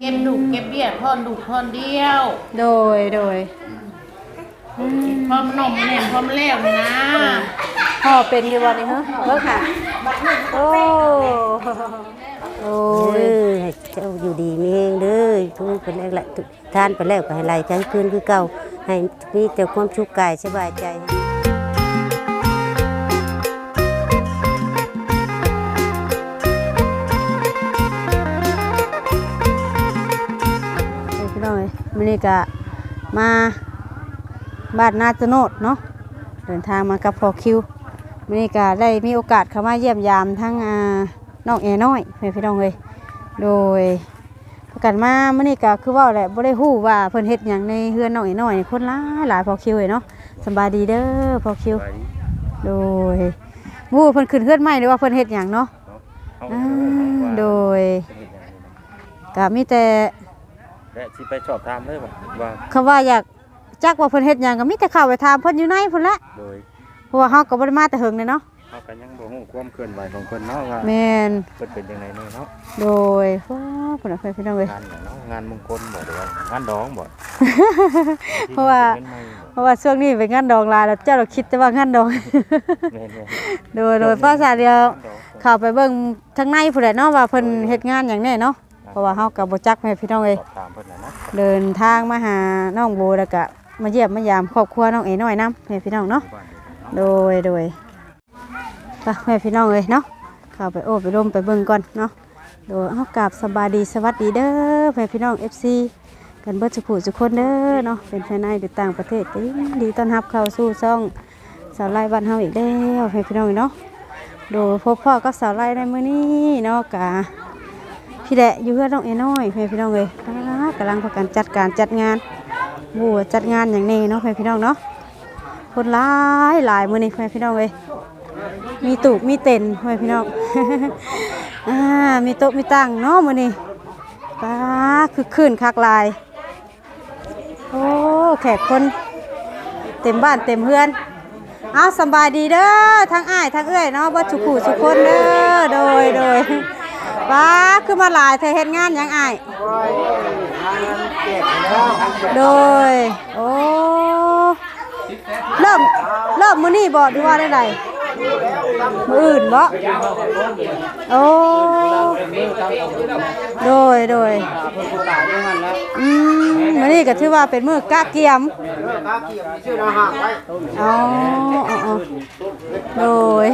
เก็บดุกเก็บเบี้ยทอนดุกทอนเดียวโดยโดยพอมนมมันเห็นพอมนแล้วนี่นะพ่อเป็นอยู่บ่นี่ฮะเบิ่งค่ะ โอ้โอ้เอยอให้เจ้าอยู่ดีมีเองเด้อทุกเป็นแรกละทุกทานไปแล้วก็ให้ไหลใจคืนคือเก่าให้มีแต่ความสุขกายสบายใจ มื้อนี้ก็มาบ้านนาตะโนดเนาะเดินทางมากับพอคิวมื้อนี้ก็ได้มีโอกาสเข้ามาเยี่ยมยามทั้งน้องแอน้อยเพื่อนพี่น้องเอ้ยโดยประกันมามื้อนี้ก็คือว่าแหละบ่ได้ฮู้ว่าเพิ่นเฮ็ดหยังในเฮือนน้องแอน้อยนี่คนหลายหลายพอคิวเอ้ยเนาะสบายดีเด้อพอคิว โดยวู้เพิ่นขึ้นเฮือนใหม่หรือว่าเพิ่นเฮ็ดหยังเนาะโดยก็มีแต่ และที่ไปสอบถามเลยว่าว่าคำว่าอยากจักว่าเพิ่นเฮ็ดหยังก็มีแต่เข้าไปถามเพิ่นอยู่ในพุ่นละโดยเพราะว่าเฮาก็บ่ได้มาแต่เฮิงเลยเนาะเขาก็ยังบ่ฮู้ความเคลื่อนไหวของเพิ่นเนาะว่าแม่นเพิ่นเป็นจังได๋เนาะโดยโอ้พุ่นน่ะเพิ่นพี่น้องเอ้ยงานหยังเนาะงานมงคลบ่หรือว่างานดองบ่เพราะว่าเป็นไม้บ่เพราะว่าช่วงนี้เป็นงานดองหลายแล้วเจ้าเราคิดแต่ว่างานดองแม่นโดยโดยภาษาเดียวๆงานดองเข้าไปเบิ่งทางในพุ่นแหละเนาะว่าเพิ่นเฮ็ดงานหยังแน่เนาะ เพราะว่าเฮาก็บ่จักแม่พี่น้องเอ้ยสอบถามเพิ่นน่ะเนาะเดินทางมาหาน้องโบแล้วก็มาเยี่ยมมายามครอบครัวน้องเอ๋น้อยน้ำแม่พี่น้องเนาะอยู่บ้านเดียวกันเนาะโดยโดยไปแม่พี่น้องเลยเนาะเข้าไปโอ้ไปร่มไปเบิ่งก่อนเนาะโดยเอากราบสบายดีสวัสดีเด้อแม่พี่น้อง FC กันเบิดสุขุสุกคนเด้อเนาะเป็นภายในหรือต่างประเทศก็ยินดีต้อนรับเข้าสู่ช่องสาวไล่บ้านเฮาอีกแล้วแม่พี่น้องเนาะโดยพบพ่อก็สาวไล่ในมื้อนี้เนาะกะ พี่แดะอยู่เพื่อนน้องเอน้อยแม่พี่น้องเลยกำลังพากันจัดการจัดงานบัวจัดงานอย่างนี้เนาะเพื่อนพี่น้องเนาะคนหลายหลายมือนี่เพื่อนพี่น้องเลยมีตูบมีเต็นเพื่อนพี่น้องอ่ามีโต๊ะมีตั้งเนาะมือนี่ป้าคือขึ้นคักลายโอ้แขกคนเต็มบ้านเต็มเฮือนเอาสบายดีเด้อทั้งอ้ายทั้งเอ้ยเนาะบ่สุขุสุขคนเด้อโดยโดย ป้าคือมาหลายเธอเฮ็ดงานยังไงโดย โอ้ เริ่ม เริ่มมื้อนี้บ่หรือว่าได้ไร มื้ออื่นบ่โอ้โดยโดยอืมมื้อนี้ก็ถือว่าเป็นมื้อกะเกียมอ๋ออ๋ออ๋อโดย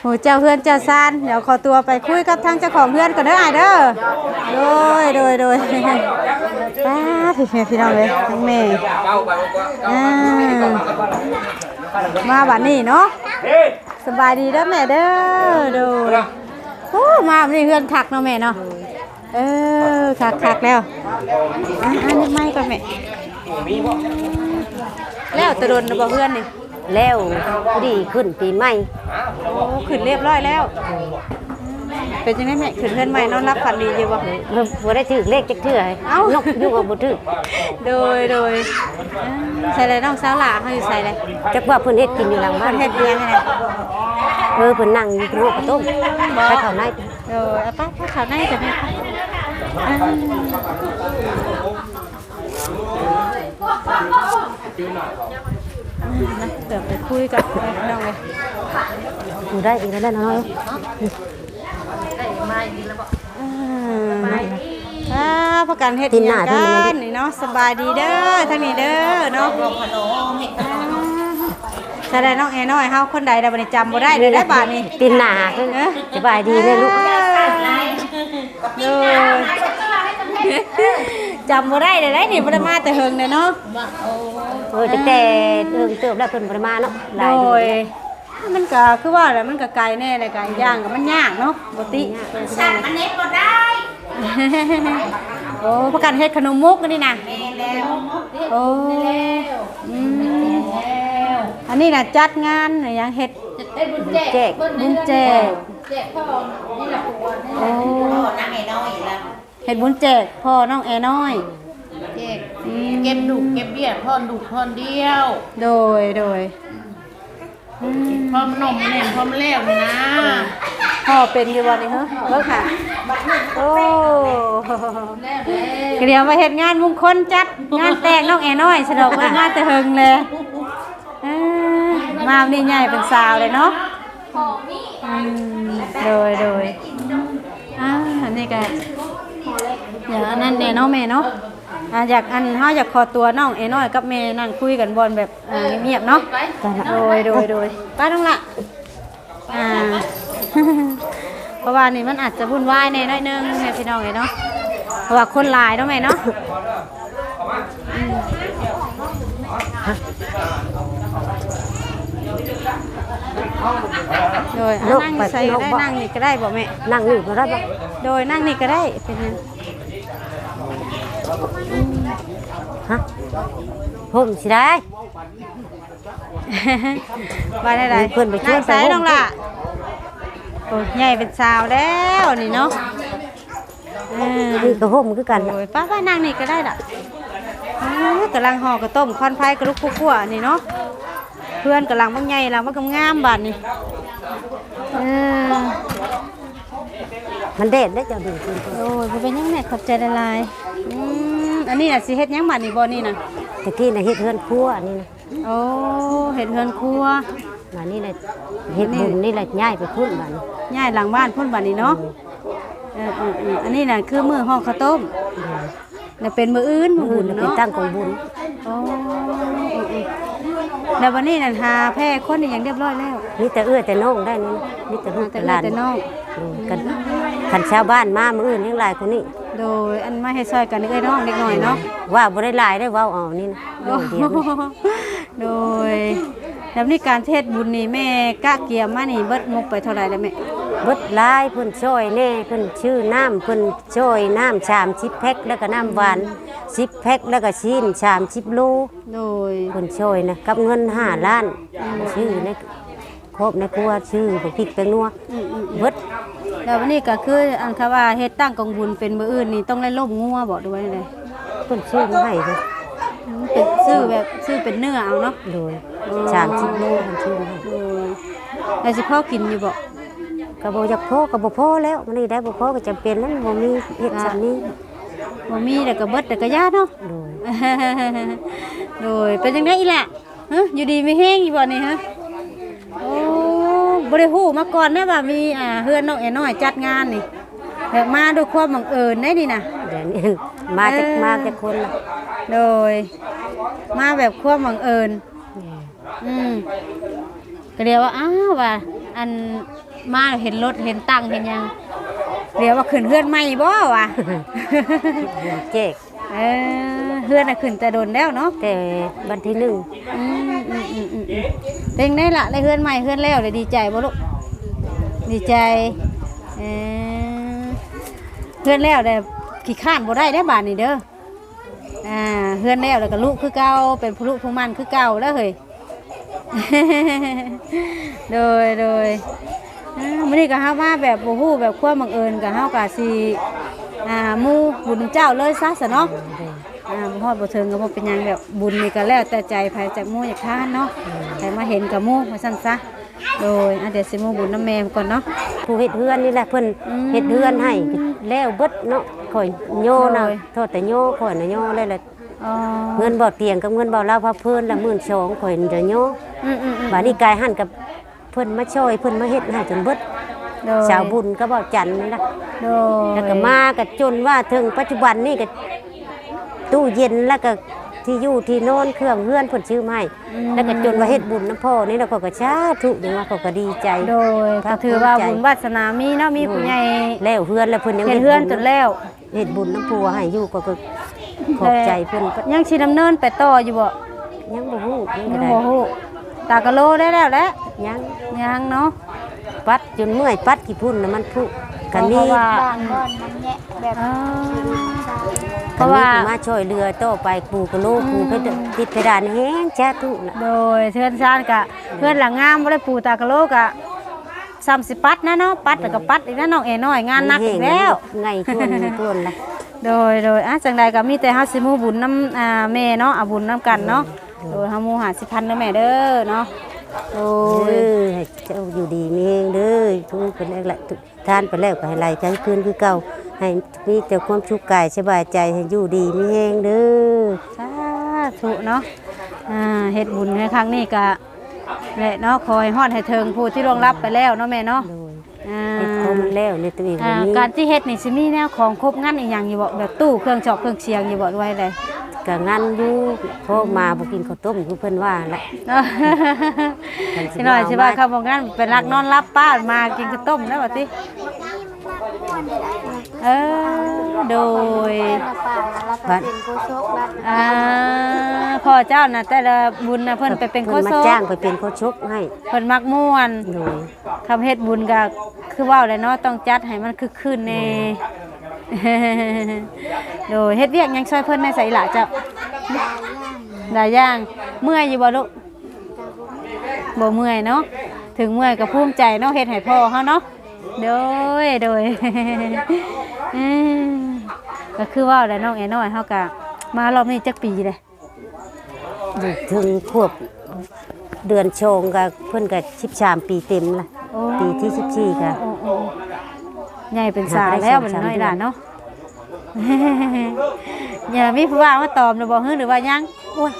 โหเจ้าเพื่อนเจ้าซานเดี๋ยวขอตัวไปคุยกับทางเจ้าของเพื่อนก่อนเด้ออ้ายเด้อโดยโดยโดยป้าพี่แม่พี่น้องเลยทั้งแม่อ่า มาบัดนี้เนาะสบายดีเด้อแม่เด้อโดยโอ้มาบัดนี้เฮือนคักเนาะแม่เนาะเออคักคักแล้วอะอันนี้ไม่ก่อนแม่แล้วตะดนบ่เพื่อนนี่แล้วพอดีขึ้นปีใหม่โอ้ขึ้นเรียบร้อยแล้ว เป็นจังได๋แม่ขึ้นเฮือนใหม่นอนรับฝันดีอยู่บ่เพิ่นบ่ได้ถือเลขจักเทื่อเอ้านกอยู่กับบ่ถือโดยโดยอ่าใส่อะไรน้องสาวหล่าเขาอยู่ใส่อะไรจักว่าเพิ่นเฮ็ดกินอยู่หลังมับ้านนเฮ็ดเรียงไงเนี่ยเออเพิ่นนั่งอยู่โลกข้าวต้มไปเข้าในเออเอาป้าป้าขาวในจะไหมคะอ่านะเดี๋ยวไปคุยกับน้องเลย อยู่ได้อีกแล้วเนาะอ่าอ่าพากันเฮ็ดอิหยังกันนี่เนาะสบายดีเด้อทั้งนี้เด้อเนาะแสดงน้องเอน้อยเฮาคนใดได้บ่ได้จำบ่ได้เลยได้บาดนี้ตีนหน้าคือสบายดีเลยลูกเออจำบ่ได้เลยได้นี่บ่ได้มาแต่เฮิงเด้อเนาะเออจักแต่เอิงเติบแล้วเพิ่นบ่ได้มาเนาะหโดลายเดือยน มันก็คือว่าแหละมันก็ไกลแน่เลยไกลย่างก็มันยากเนาะปกติสั่งอันนี้บ่ได้โอ้ประกันเฮ็ดขนมมุกนี่นะโอ้อืมอันนี้น่ะจัดงานอะไรหยังเฮ็ดแจกบุญแจกโอ้เฮ็ดบุญแจกพ่อน้องแอน้อยเก็บเก็บดุกเก็บเบี้ยทอนดุกทอนเดียว โดยโดย พอมนมมันเห็นพอมนแล้วนี่นะพ่อเป็นอยู่บ่นี่ฮะเบิ่งค่ะโอ้ก็เดี๋ยวมาเฮ็ดงานมงคลจัดงานแต่งน้องแอน้อยสะดอกว่างานแต่เฮิงเลยเอ้ยมาวันนี่ใหญ่เป็นสาวเลยเนาะอืมโดยโดยอ่าอันนี้ก็ อย่างอันนั้นเนี่ยเนาะแม่เนาะอ่าอยากอันเฮาอยากขอตัวน้องเอน้อยกับแม่นั่งคุยกันบนแบบอ่าเงียบๆเนาะโดยโดยโดยป้าต้องละอ่าเพราะว่านี่มันอาจจะวุ่นวายในน้อยนึงแม่พี่น้องไงเนาะเพราะว่าคนหลายเนาะแม่เนาะ โดยอะนั่งใส่ก็ได้นั่งนี่ก็ได้บอกแม่นั่งนี่ก็ได้บ่โดยนั่งนี่ก็ได้เป็นไงฮะผมสิได้มาได้ไรมีเพิ่นไปช่วยนั่งใส่ไปห่มน้องล่ะโอ้ยใหญ่เป็นสาวแล้วนี่เนาะเออนี่ก็ห่มคือกันน่ะโอ้ยป้าป้านั่งนี่ก็ได้ล่ะเอ้ยกำลังห่อกระต้มคอนไฟกระลุกคั่วๆนี่เนาะ เพื่อนกำลังมันใหญ่แล้วมันกำงามบาดนี่เออมันเด็ดได้อเจ้าดูกินโอ้ยบ่เป็นยังไงขอบใจละลายอืมอันนี้น่ะสิเฮ็ดหยังบาดนี่บ่นี่น่ะตะกี้น่ะเฮ็ดเฮือนครัวนี่นะโอ้เฮ็ดเฮือนครัวมานี่น่ะเฮ็ดบุญนี่แหละย้ายไปพุ่นบัดนี้ย้ายหลังบ้านพุ่นบาดนี่เนาะเออเออเอออันนี้น่ะคือมื้อห่อข้าวต้มแล้วเป็นมื้ออื่นมื้อมื้อบุญอื่นน่ะเป็นเนาะตั้งของบุญโอ้เออเออ แล้ววันนี้นั่นหาแพร่คนนี่ยังเรียบร้อยแล้ว มีแต่เอื้อแต่น้องได้นี่นะมีแต่ลูกแต่แต่หเอื้อลานแต่น้องอืมกันคันชาวบ้านมามื้ออื่นยังหลายคนนี้โดยอันมาให้ซอยกันนี่เอ้ยน้องเล็กน้อยเนาะว่าบ่ได้หลายได้เว้าเอานี่นะโอ้เดียวนี่โดย แล้วนี่การเทศบุญนี่แม่กะเกียมมานี่เบิดงบไปเท่าไหร่แล้วแม่เบิดหลายเพิ่นช่วยแน่เพิ่นชื่อน้ำเพิ่นช่วยน้ำชาม10แพ็คแล้วก็น้ำหวาน10แพ็คแล้วก็ชิ้นชาม10โลโดยเพิ่นช่วยนะกับเงิน5ล้านชื่อในครบในครัวชื่อบ่พริกแตงนัวอืมอืมเบิดแล้ววันนี้ก็คืออันคำว่าเฮ็ดตั้งกองบุญเป็นมื้ออื่นนี่ต้องได้ล่มงัวบอกด้วยเลยเพิ่นชื่อมาให้เลย เป็นซื้อแบบซื้อเป็นเนื้อเอาเนาะโดยชาม10โลเพิ่นชื่อมาให้โดยแล้วสิพ่อกินอยู่บ่ก็บ่อยากพอก็บ่พอแล้วมันนี่ได้บ่พอก็จำเป็นนั้นบ่มีเฮ็ดซ้ํนี้บ่มีแต่ก็เบิดแต่ก็ยาเนาะโดยโดยเป็นจังไดอีหล่ะฮะอยู่ดีมีแห้งอยู่บ่นี่ฮะโอ้บ่ได้ฮู้มาก่อนนะว่ามีอ่าเฮือนน้องแอน้อยจัดงานนี่แบบมาด้วยความบังเอิญได้นี่นะเดี๋ยวนี้มาจากเออมาจากคนละ โดย มาแบบความบังเอิญอืมก็เรียกว่าอ้าวว่า อันมาเห็นรถเห็นตังเห็นหยังเรียกว่าขึ้นเฮือนใหม่บ่วะเจ๊กเออเฮือนน่ะขึ้นแต่โดนแล้วเนาะแต่วันที่หนึ่งอืมอืมอืมอืมอืมเป็นไงล่ะได้เฮือนใหม่เฮือนแล้วเลยดีใจบ่ลูกดีใจเออเฮือนแล้วแต่ขี้ข้านบ่ได้ได้อบาดนี้เด้อ อ่าเฮือนแล้วแล้วก็ลูกคือเก่าเป็นผู้ลูกผู้มันคือเก่าแล้วเฮ้ยโดยโดยอ่ามื้อนี้ก็เฮามาแบบบ่ฮู้แบบความบังเอิญก็เฮาก็สิอ่าหมู่บุญเจ้าเลยซะซะเนาะอ่าบ่ฮอดบ่ถึงก็บ่เป็นหยังแบบบุญนี่ก็แล้วแต่ใจภายจากหมู่อยากทานเนาะแต่มาเห็นกับหมู่ว่าซั่นซะ โดยอะเดี๋ยวสิหมู่บุญน้ำแม่ก่อนเนาะ ผู้เฮ็ดเฮือนนี่แหละเพิ่นอืมเฮ็ดเฮือนให้แล้วเบิดเนาะข่อยโยนะโอ้ย โทษแต่โยข่อยน่ะโยเลยแหละอ๋อเงินบ่เตียงกับเงินบ่ลาวพับเพิ่นละ12,000ข่อยจะโยอืมอืมอืมบาดนี้กายหันกับเพิ่นมาช่วยเพิ่นมาเฮ็ดให้จนเบิดโดยชาวบุญก็บ่จันนี่ล่ะ โดยแล้วก็มาก็จนว่าถึงปัจจุบันนี่ก็ตู้เย็นแล้วก็ ที่อยู่ที่นอนเครื่องเฮือนเพิ่นซื้อมาให้แล้วก็จนว่าเฮ็ดบุญน้ำพ่อนี่แล้วก็ก็สาธุอย่างว่าเขาก็ดีใจโดยก็ถือว่าบุญวาสนามีเนาะมีผู้ใหญ่แล้วเฮือนแล้วเพิ่นยังเฮ็ดเฮือนจนแล้วเฮ็ดบุญน้ำพัวให้อยู่ก็ก็ขอบใจเพิ่นก็ยังสิดำเนินไปต่ออยู่บ่ยังบ่ฮู้ยังยัก็งได้บ่ฮู้ตากะโลได้แล้วแหละยังยังเนาะปัดจนเมื่อยปัดกี่พุ่นน่ะมันพุ กันเพมีราะว่า บางบอนมันแยะแบบเออเพกันราะมีว่าผู้มาช่วยเรือต่อไปปูกะโลปูเพชรติดเพดานแห้งสาธุน่ะโดยเทือนชานกะเพื่อนหลังงามบ่ได้ปูตากะโลกะซ้ำสิปัดนะเนาะปัดแล้วก็ปัดอีกนะน้องเอน้อยงานหนักอีกแล้ว ไงชวนมีต้นละโดยโดยอะจังใดก็มีแต่เฮาสิมูบุญน้ำอ่าแม่เนาะเอาบุญน้ำกันเนาะโดยเฮามูหาสิพันเด้อแม่เด้อเนาะโดเอยอให้เจ้าอยู่ดีมีเองเด้อทุกคนแรกแหละทุก ทานไปแล้วก็ให้ไหลกลางคืนคือเก่าให้มีแต่ความสุขกายสบายใจให้อยู่ดีมีแฮงเด้อสาธุเนาะอ่าเฮ็ดบุญในครั้งนี้ก็แหละเนาะคอยฮอดให้เทิงผู้ที่ล่วงลับไปแล้วเนาะแม่เนาะโดยอ่าเฮ็ดพอมันแล้วในตัวเองอ่าบ่มีการที่เฮ็ดนี่สิมีแนวของครบงั้นอีหยังอยู่บ่แบบตู้เครื่องจอกเครื่องเชียงอยู่บ่ด้วยเลย ก็งานอยู่พอมาบ่กินข้าวต้มคือเพิ่นว่าแหละสิหน่อยสิว่าเขาบอกงั้นเป็นรักนอนรับป้ามากินข้าวต้มแล้วว่าติเออโดยบัดอ่าพ่อเจ้าน่ะแต่ละบุญน่ะเพิ่นไปเป็นโคเพิ่นมาจ้างไปเป็นโคชกให้เพิ่นมักม่วนโดยคำเฮ็ดบุญก็คือว้าเลยเนาะต้องจัดให้มันคือคืนแน่ โดยเฮ็ดเวียกหยังช่วยเพิ่นในใส่ละจ้ะหลายอย่างเมื่อยอยู่บ่ลูกบ่เมื่อยเนาะถึงเมื่อยก็ภูมิใจเนาะเฮ็ดให้พ่อเฮาเนาะโดยโดยอืมก็คือเว่าแหล้วน้องแอน้อยเฮาก็มารอบนี้จักปีเลยอยู่ถึงควบเดือนชงก็เพิ่นก็13 ปีเต็มละโอ้ปีที่ 14ก็โอ้โอ้ ใหญ่เป็นสาวแล้วบัดนี้น้อยล่ะเนาะอย่ามีผู้ว่ามาตอบหรือบ่ฮึหรือว่ายังโอ้ย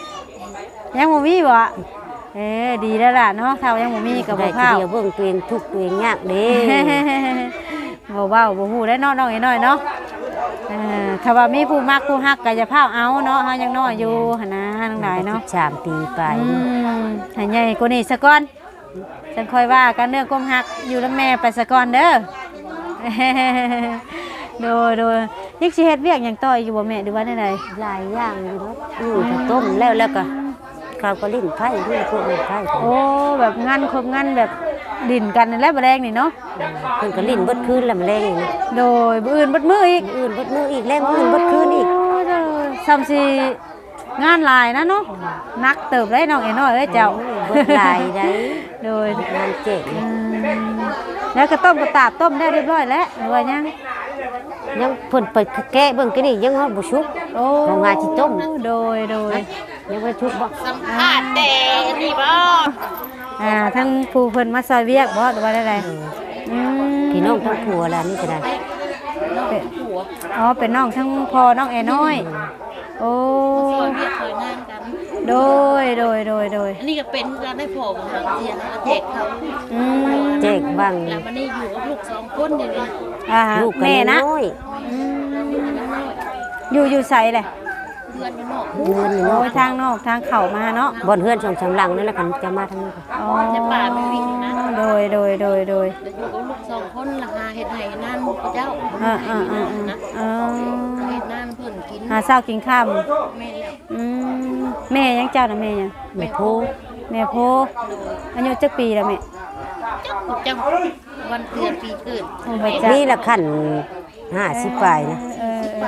ยังบ่มีบ่เออดีแล้วล่ะเนาะถ้ายังบ่มีก็บ่ได้ทีพาวเดียวเบิ่งตัวเองทุกข์ตัวเองยากเด้บ่เว้าบ่ฮู้ได้เนาะน้องไอ้น้อยเนาะเออถ้าว่ามีผู้มักผู้ฮักก็จะพาเอาเนาะเฮายังน้อยอยู่หั่นนะทั้งหลายเนาะ13ปีไปอืมให้ใหญ่กว่านี้ซะก่อนฉันค่อยว่ากันเรื่องความฮักอยู่แล้วแม่ไปซะก่อนเด้อ โดยโดยยังสิเฮ็ดเวียกหยังต่ออีกอยู่บ่แม่หรือว่าไดหลายอย่างอยู่เนาะอยู่ข้าวต้มแล้วแล้วก็ข้าวก็ลิ้นไผ่ด้วยพวกลิ้นไผ่โอ้แบบงานครบงานแบบดินกันนั่นแหละบ่แรงนี่เนาะเพิ่นก็ลิ้นเบดคืนแล้วมันแรงอีกนะโดยบ่อื่นบ่มืออีกอื่นเบดมืออีกแรงมืออื่นเบดคืนอีกโอ้ยซ้ำสิงานหลายนะเนาะนักเติบได้น้องไอ้น้อยเอ้ยเจ้าเบดหลายได้โดยงานเจ๊งอืม แล้วก็ต้มกระตาบต้มได้เรียบร้อยแล้วหรือว่ายังยังเพิ่นไปแกะเบิ่งกันนี่ยังฮอดบ่ชุบโอ้โรงงานสิต้มโดยโดยยังบ่ชุบบ่สัมภาษณ์แต่นี่บ่อ่าทั้งผู้เพิ่นมาซอยเวียกบ่หรือว่าได้อืมพี่น้องทั้งผัวล่ะนี่ก็ได้เป็นอ๋อเป็นน้องทั้งพ่อน้องแอน้อย โอ้ซอยเวียกซอยงานกัน โดยโดยโดยโดยอันนี้ก็เป็นการได้พอของทางเสียหาแจกเขาอืมแจ้งบ้างแล้วมันนี่อยู่กับลูกสองคนเดี๋ยวนี้อ่าลูกก็แม่นะน้อยอืมอยู่อยู่ใส่เลย เดือนอยู่นอกเงินนี่โอ้เนาะยทางนอกทางเข่ามาเนาะบ่อนเฮือนช่องชำหลังนั่นแหละกันจะมาทางนี้ก็อ๋อจะป่าไม่วิ่งนะโดยโดยโดยโดยเดี๋ยวอยู่กับลูกสองคนราคาเห็ดไห่นั่นพระเจ้าอ่าอ่าอ่านะอ่าเห็ดนั่นเพิ่นกินหาเช้ากินข้ามแม่แล้วอืมแม่ยังเจ้านะแม่ยังแม่โพแม่โพอายุจักปีแล้วแม่จังวันเดือนปีเกิดโอ้ยจ้ะนี่ละขั้น50ปลายนะเออไป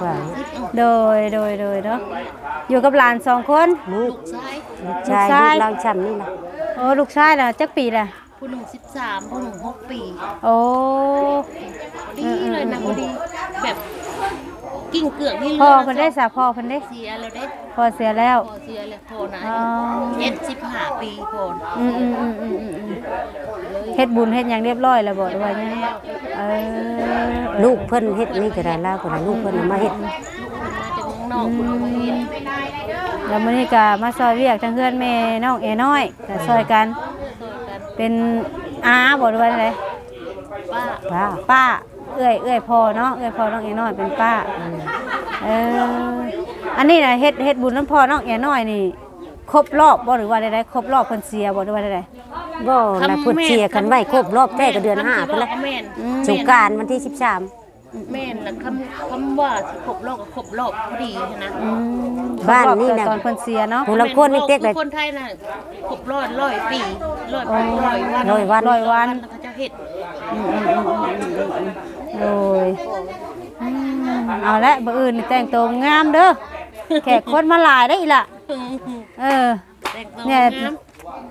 กว่า โดยโดยโดยเนาะอยู่กับหลานสองคน ลูกลูกชายลูกชายลูกชาย ลูกเราช้ำนี่ล่ะโอ้ลูกชายล่ะจักปีล่ะผู้หนึ่งสิบสามผู้หนึ่งหกปีโอ้ดีเลยนะพอดี แบบกิ้งเกือกนี่เลยพ่อเพิ่นได้สาพ่อเพิ่นได้เสียแล้วได้พ่อเสียแล้ว พอเสียแล้วพอนะอ๋อ เจ็ดสิบห้าปีพอนอืมอืมอืมอืมอืมอืมเฮ็ดบุญเฮ็ดหยังเรียบร้อยแล้วบ่หรือว่ายังเออลูกเพิ่นเฮ็ดนี่ก็ได้ลาวก็ได้ลูกเพิ่นเอามาเฮ็ด แล้วมื้อนี้ก็มาซอยเวียกทั้งเพื่อนแม่น้องเอน้อยก็ซอยกันซอยกัน เป็นอาบ่หรือว่าอะไรป้าป้าป้า เอื้อยเอื้อยพ่อเนาะเอื้อยพ่อน้องเอน้อยเป็นป้าเอออันนี้น่ะเฮ็ดเฮ็ดบุญน้ำพ่อน้องเอน้อยนี่ครบรอบบ่หรือว่าใดๆครบรอบเพิ่นเสียบ่หรือว่าใดบ่ละเพิ่นเชียร์กันไว้ครบรอบแท้ก็เดือนห้าคำพุ่นละแม่นสงกรานต์วันที่ แม่นนะคำคำว่าสิครบรอบกับครบรอบพอดีนะๆอืม13บ้านนี่ครบรอบนะ ตอนเพิ่นเสียเนาะผู้ละคนนี่เต็กเลเลย คนไทยน่ะครบรอบร้อยปีร้อยปีร้อยวันร้อยวันร้อยวัน แล้วเขาจะเฮ็ดโดยอืมเอาละบ่อื่นนี่แต่งตัวงามเด้อแขกคนมาหลายได้ออีหล่ะเออ แต่งตัวเนี่ยงาม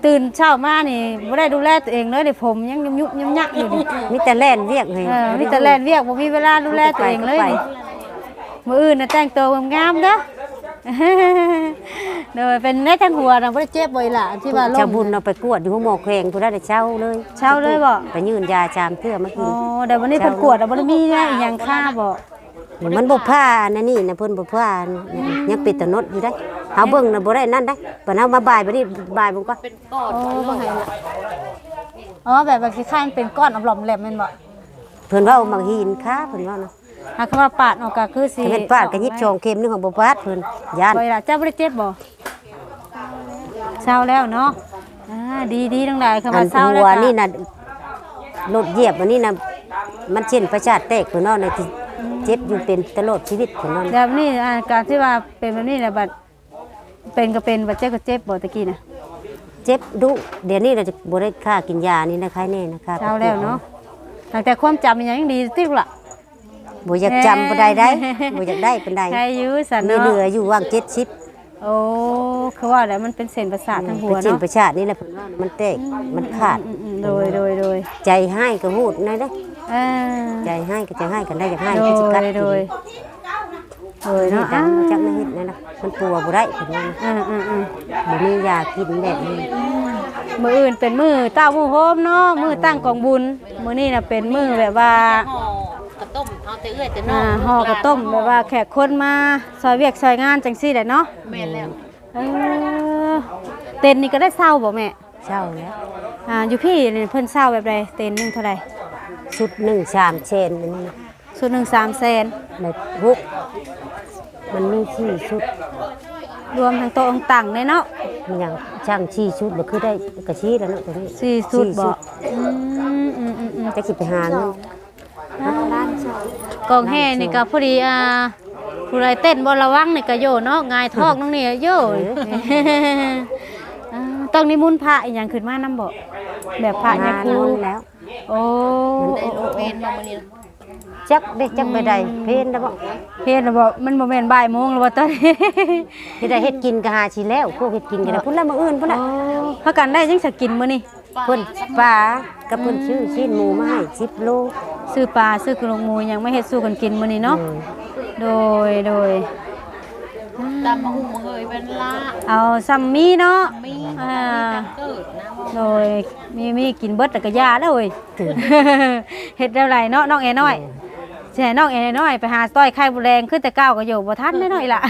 ตื่นเช้ามานี่บ่ได้ดูแลตัวเองเลยนี่ผมยังยุบยุบยักอยู่นี่มีแต่แล่นเรียกให้เออมีแต่แล่นเวียกบ่มีเวลาดูแลตัวเองเลยนี่มื้ออื่นน่ะแต่งตัวงามๆเด้อโดยเป็นได้ทั้งหัวนะบ่ได้เจ็บบ่อีหล่ะที่ว่าลเจ้ามบุญเอาไปกวดอยู่หัวหมอแขวงผู้ได้เช่าเลยเช่าเลยบ่ไปยืนยาจามเพื่อมาอ๋กิอนแต่วันนี้เพิ่นกวดอะบ่ได้มีนะอีหยังค่าบ่มันบ่ผ้านั่นนี่นะเพิ่นบ่ผ้ายังปิดตะนดอยู่ได้ เฮาเบิ่งน่ะบ่ได้นั่นได้ปานเฮามาบ่ายบัดนี้บ่ายผมก็เป็นก้อนโอ้บ่ให้ละอ๋อแบบว่าคล้ายๆมันเป็นก้อนอำลอมแหลมแม่นบ่เพิ่นว่าเอามาหินค้าเพิ่นว่านะหากคำว่าปาดออกก็คือสิถ้าเป็นปาดก็ยิบชองเข็มนึงของบ่ปาดเพิ่นย่านบ่อีหล่ะเจ้าบ่ได้เจ็บบ่เศร้าแล้วเนาะอ่าดีๆทั้งหลายคำอัว่านเศร้าแล้วหัวก็นี่น่ะรถเหยียบอันนี้น่ะมันเช่นประสาทแตกเพิ่นเนาะน่ะที่เจ็บอยู่เป็นตลอดชีวิตเพิ่นเนาะแบบนี้อาการที่ว่าเป็นแบบนี้แหละบัด เป็นก็เป็นบัดเจ็บก็เจ็บบ่ตะกี้น่ะเจ็บดุเดี๋ยวนี้เราจะบ่ได้ค่ากินยานี่นะคะแน่นะคะเศร้าแล้วเนาะตั้งแต่ความจำมันยังดีติกล่ะบ่อยากจำบ่ได้ได้บ่อยากได้เป็นใดใครอยู่สันมีเนาะเหลืออยู่ว่าง70โอ้คือว่าแล้วมันเป็นเส้นประสาททางหัวเป็นเส้นเนาะประสาทนี่แหละเพิ่นว่ามันแตกมันขาดอืมๆโดยโดยโดยใจให้ก็ฮูดนะเด้ออ่าใจให้ก็จะให้กันได้อยากให้โดก็สิกัดยโดย โดยนี่เนาะดัอ่างมาจากในเฮ็ดนั่นน่ะมันปัวบ่ได้เพิ่นว่านะอืมอืมอืมบ่มียากินแบบนี้มืออื่นเป็นมือเต้ามือโฮมเนาะมือตั้งกองบุญมือนี่น่ะเป็นมือแบบว่าห่อกระต้มเอาแต่เอื้อยแต่นออ่ากห่อกระต้มแบบว่าแขกคนมาซอยเวียกซอยงานจังซี่แหละเนาะแม่นแล้วเออเต็นนี่ก็ได้เศร้าบ่แม่เช่าแล้วอ่าอยู่พี่นี่เพิ่นเศร้าแบบใดเต็นหนึงเท่าใดชุดหนึ่งชามเชนอันนี้นะส่วนหนึ่งสามแสนในฮุก มันมีสี่ชุดรวมทั้งโต๊ะทั้งตังเลยเนาะมันยังช่างชี้ชุดบ่คือได้กระชี้แล้วเนาะตัวนี้สี่สุดบ่สี่อืมอืมอืมอืมจะคิดไปหาเงินกองแห่นี่ก็พอดีอ่าผู้ใดเต้นบ่ระวังนี่ก็โยเนาะงายทอกน้องนี่โยอ่าต้องนิมนต์พระอีหยังขึ้นมานำบ่แบบพระยาคูมานแล้ว โอ้ได้ดูเพนมามื้อนี้ จักได้จักไปได้เพนแล้วบ่เฮ็ดแล้วบ่มันบ่แม่นบ่ายโมงแล้วบ่ตอนนี้ เฮ็ดได้เฮ็ดกินก็หาสิแล้วพวกเฮ็ดกินกันแล้วพุ่นละมื้ออื่นพุ่นน่ะโอ้พากันได้จังสิกินมื้อนี้เพิ่นปลากับเพิ่นชื่อชิ้นหมูมาให้10โลซื้อปลาซื้อกระโหลกหมูหยังไม่เฮ็ดสู้กันกินมื้อนี้เนาะเออโดยโดยตามมาหุงมาเฮยเป็นละเอาซัมมี่เนาะมีอ่าเกิดนะโดยมีมีกินเบิดแต่ก็ยาแล้วเว้ยเฮ็ดแล้วไรเนาะน้องแอน้อย สิให้น้องแอน้อยไปหาต้อยไข่บุแรงขึ้นแต่ก้าวก็อยู่บ่ทันน้อยๆล่ะ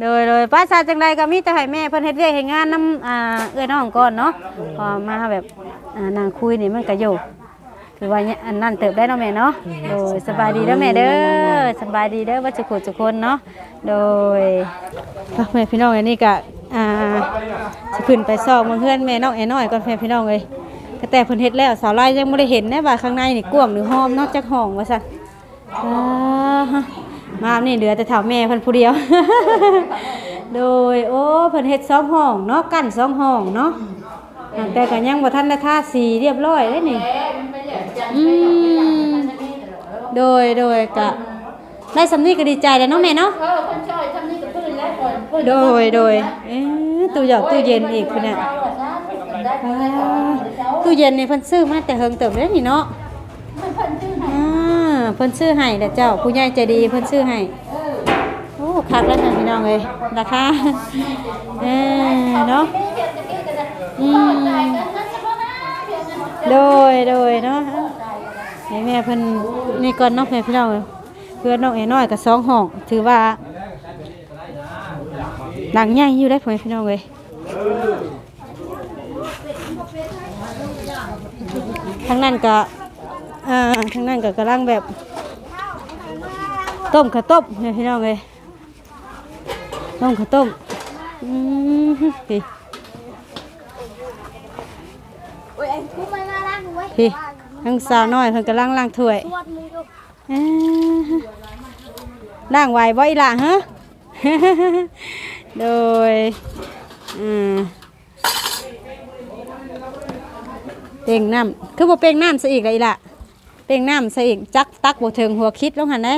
โดยโดยป้าชาจังใดก็มีแต่ให้แม่เพิ่นเฮ็ดเวียกเฮ็ดงานนํอ่าเอื้อน้องก่อนเนาะพอมาแบบอ่านางคุยนี่มันก็อยู่คือว่าเนี่ยอันนั้นเติบได้เนาะแม่เนาะ โดยสบายดีเด้อแม่เด้อสบายดีเด้อว่าจะขุดทุกคนเนาะ โดยอะแม่พี่น้องอันนี้ก็อ่าสิขึ้นไปซอกเมืองเพื่อนแม่น้องแอน้อยก่อนแม่พี่น้องเอ้ย ก็แต่เพิ่นเฮ็ดแล้วสาวไล่ยังบ่ได้เห็นแน่ว่าข้างในนี่กว้างหรือห้อมเนอกจากห้องว่าซั่นอ่าฮะมานี่เหลือแต่เฒ่าแม่เพิ่นผู้เดียว โดยโอ้เพิ่นเฮ็ดสองห้องเนาะกั้นสองห้องเนาะแต่ก็ยังบ่ทันได้ทาสีเรียบร้อยเลยนี่ อืมโดยโดยก็ได้สำนีกก็ดีใจแล้วเนาะแม่เนาะ เออคนช่วยทำนี่กับพื้นแล้วก่อนโดยโดยเอ๊ะตู้หยอกตู้เย็นอีกพุ่นน่ะ อ่า ตู้เย็นนี่เพิ่นซื้อมาแต่เฮิงเติบแล้วนี่เนาะอ่าเพิ่นซื้อให้เด้อเจ้าผู้ใหญ่ใจดีเพิ่นซื้อให้โอ้คักแล้วนะพี่น้องเอ้ยราคาเออเนาะอืมโดยโดยเนาะให้แม่เพิ่นนี่ก่อนเนาะแม่พี่น้องเอ้ยเพื่อนน้องเอ๋น้อยกับสองห้องถือว่าหลังใหญ่อยู่ได้อพ่อแม่พี่น้องเลย ทั้งนั้นก็อ่าทั้งนั้นก็กำลังแบบ ต้มข้าวต้มแม่พี่น้องเลยต้มข้าวต้มอืมพี่พี่ทั้งสาวน้อยเพิ่นกำลังล้างถ้วยอ่าล้างไหวบ่อีหล่ะฮะโดยอืม เป่งน้ำคือบ่เป่งน้ำซะอีกเลยล่ะเป่งน้ำซะอีกจักตักบ่ถึงหัวคิดลงหันได้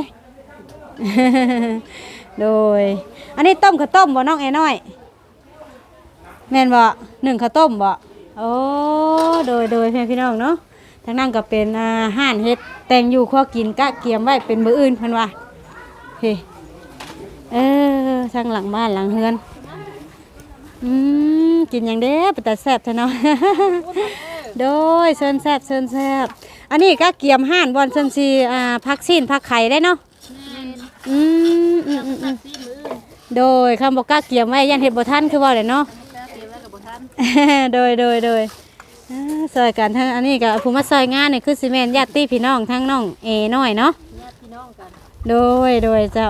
โดย อันนี้ต้มข้าวต้มบ่น้องแอน้อยแม่นบ่หนึ่งข้าวต้มบ่โอ้โดยโดยเพื่อนพี่น้องเนาะทางนั้นก็เป็นอาหารเฮ็ดแต่งอยู่ข้อกินกะเกียมไว้เป็นมืออื่นพิ่นว่าเฮ้เออทางหลังบ้านหลังเฮือนอืมกินอย่างเด้อแต่แซ่บเถอะเนาะ โดยเชิญแซ่บเชิญแซ่บอันนี้ก็เกียมห่านบอลเชิญซีอ่าพักซีนพักไข่ได้เนาะอืมอืมอืมอืมโดยคำบอกกล้าเกียมไว้ยันเห็ดบ่ทันคือว่าเลยเนาะ โดยโดยโดยอ่าซอยกันทั้งอันนี้กับผู้มาซอยงานนี่คือซีเมนญาติพี่น้องทั้งน้องเอน้อยเนาะโดยโดยเจ้า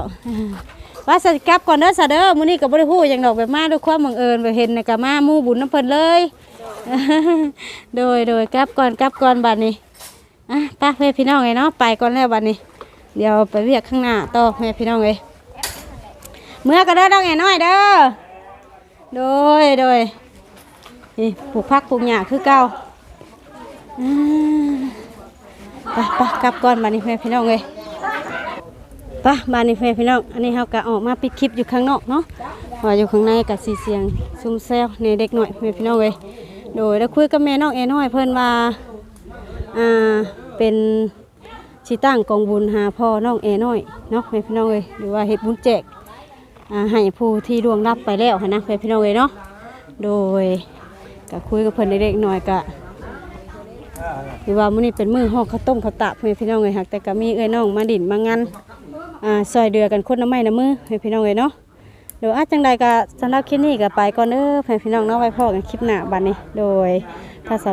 ว่าสกลับก่อนเด้อสะเด้อมื้อนี้ก็บ่ได้ฮู้หยังดอกแบบมาด้วยความบังเอิญไปเห็นน่ะก็มาหมู่บุญน้ำเพิ่นเลย โดยโดยกลับก่อนกลับก่อนบัดนี้อะป้าแม่พี่น้องไงเนาะไปก่อนแล้วบัดนี้ เดี๋ยวไปเรียกข้างหน้าต่อแม่พี่น้องเอ้ยเมื่อก็เด้อน้องไงน้อยเด้อโดยโดยนี่ปลูกผักปลูกหญ้าคือเก่าอ่าไปไปกลับก่อนบัดนี้แม่พี่น้องเอ้ย ปะบานนี้แฟนพี่น้องอันนี้เราก็ออกมาปิดคลิปอยู่ข้างนอกเนาะว่าอยู่ข้างในกับสีเสียงซุ่มแซวในเด็กหน่อยแม่พี่น้องเลยโดยได้คุยกับแม่น้องเอน้อยเพิ่นว่าอ่าเป็นสิตั้งกองบุญหาพ่อน้องเอน้อยเนาะแม่พี่น้องเลยหรือว่าเฮ็ดบุญแจกอ่าให้ผู้ที่ล่วงลับไปแล้วหั้นนะแม่พี่น้องเลยเนาะโดยก็คุยกับเพิ่นในเด็กหน่อยก็หรือว่ามื้อนี้เป็นมื้อห้องข้าวต้มข้าวตากแม่พี่น้องเลยหักแต่ก็มีเอ้ยน้องมาดินมางาน อ่าซอยเดือกันคนน้ำไม้น้ำมือให้พี่น้องเลยเนาะเดี๋ยวอาจังใดก็สำหรับคลิปนี้ก็ไปก่อนเด้อให้พี่น้องเนาะไว้พอกันคลิปหน้าบัดนี้ โดยถ้าสำหรับ